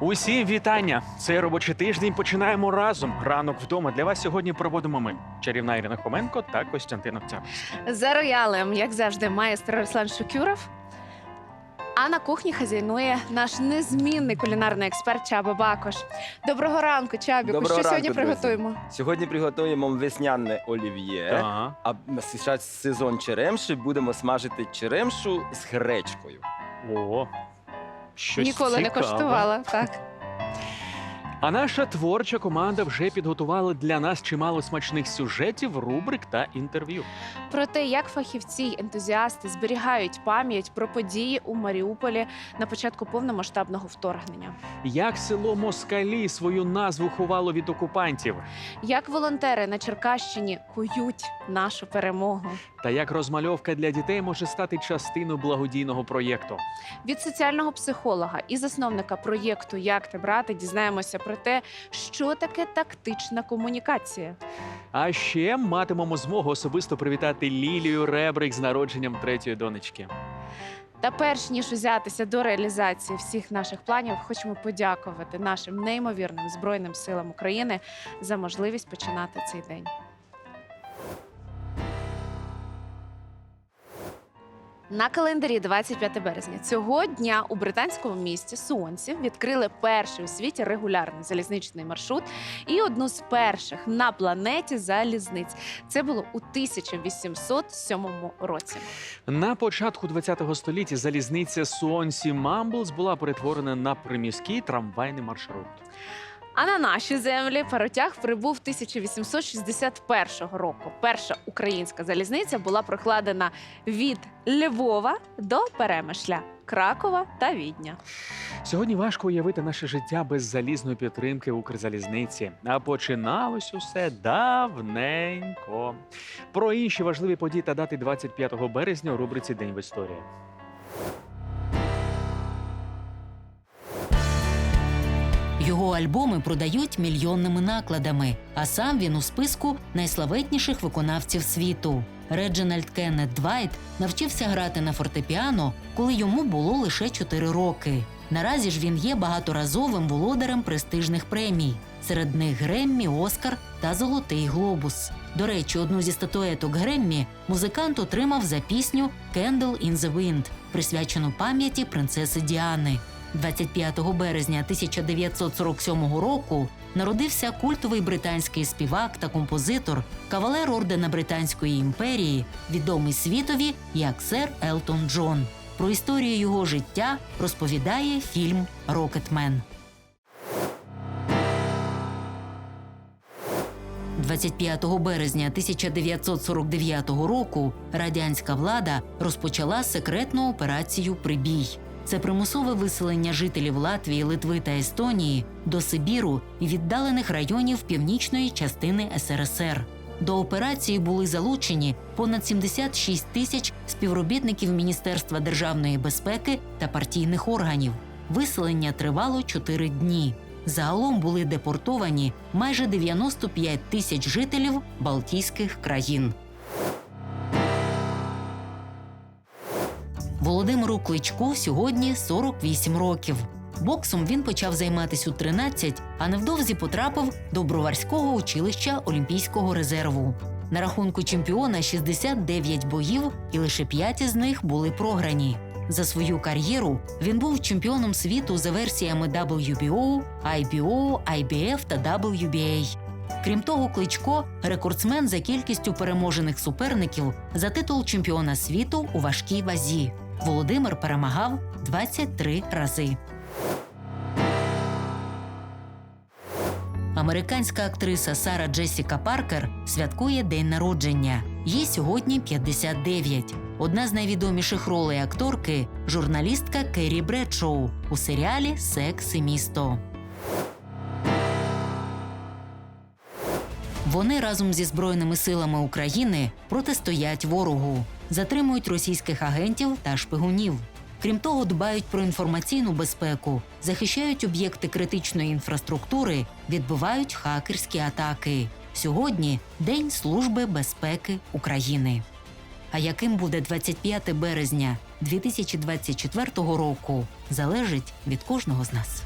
Усім вітання! Цей робочий тиждень починаємо разом. Ранок вдома для вас сьогодні проводимо ми. Чарівна Ірина Хоменко та Костянтин Овцяр. За роялем, як завжди, майстер Руслан Шукюров. А на кухні хазяйнує наш незмінний кулінарний експерт Чаба Бакош. Доброго ранку, Чабіку. Доброго Що сьогодні ранку, друзі. приготуємо? Сьогодні приготуємо весняне олів'є. Ага. А зараз сезон черемші будемо смажити черемшу з гречкою. О, щось Ніколи не цікаве. коштувала. Так. А наша творча команда вже підготувала для нас чимало смачних сюжетів, рубрик та інтерв'ю. Про те, як фахівці й ентузіасти зберігають пам'ять про події у Маріуполі на початку повномасштабного вторгнення. Як село Москалі свою назву ховало від окупантів, Як волонтери на Черкащині кують нашу перемогу. та як розмальовка для дітей може стати частиною благодійного проєкту. Від соціального психолога і засновника проєкту Як те брати дізнаємося про те, що таке тактична комунікація. А ще матимемо змогу особисто привітати Лілію Ребрик з народженням третьої донечки. Та перш ніж узятися до реалізації всіх наших планів, хочемо подякувати нашим неймовірним збройним силам України за можливість починати цей день. На календарі 25 березня цього дня у британському місті Суонсі відкрили перший у світі регулярний залізничний маршрут і одну з перших на планеті залізниць. Це було у 1807 році. На початку ХХ століття залізниця Суонсі Мамблс була перетворена на приміський трамвайний маршрут. А на наші землі паротяг прибув 1861 року. Перша українська залізниця була прокладена від Львова до Перемишля, Кракова та Відня. Сьогодні важко уявити наше життя без залізної підтримки Укрзалізниці. А починалось усе давненько. Про інші важливі події та дати 25 березня у рубриці День в історії. Його альбоми продають мільйонними накладами, а сам він у списку найславетніших виконавців світу. Реджинальд Кеннет Двайт навчився грати на фортепіано, коли йому було лише 4 роки. Наразі ж він є багаторазовим володарем престижних премій. Серед них Греммі, Оскар та Золотий Глобус. До речі, одну зі статуеток Греммі музикант отримав за пісню «Candle in the Wind», присвячену пам'яті принцеси Діани. 25 березня 1947 року народився культовий британський співак та композитор, кавалер ордена Британської імперії, відомий світові як сер Елтон Джон. Про історію його життя розповідає фільм Рокетмен. 25 березня 1949 року радянська влада розпочала секретну операцію Прибій. Це примусове виселення жителів Латвії, Литви та Естонії до Сибіру і віддалених районів північної частини СРСР. До операції були залучені понад 76 тисяч співробітників Міністерства державної безпеки та партійних органів. Виселення тривало 4 дні. Загалом були депортовані майже 95 тисяч жителів Балтійських країн. Володимиру Кличку сьогодні 48 років. Боксом він почав займатися у 13, а невдовзі потрапив до Броварського училища Олімпійського резерву. На рахунку чемпіона 69 боїв, і лише 5 із них були програні. За свою кар'єру він був чемпіоном світу за версіями WBO, IBO, IBF та WBA. Крім того, Кличко рекордсмен за кількістю переможених суперників за титул чемпіона світу у важкій вазі. Володимир перемагав 23 рази. Американська актриса Сара Джесіка Паркер святкує день народження. Їй сьогодні 59. Одна з найвідоміших ролей акторки журналістка Керрі Бредшоу у серіалі Секс і місто. Вони разом зі Збройними силами України протистоять ворогу, затримують російських агентів та шпигунів. Крім того, дбають про інформаційну безпеку, захищають об'єкти критичної інфраструктури, відбивають хакерські атаки. Сьогодні День Служби безпеки України. А яким буде 25 березня 2024 року, залежить від кожного з нас.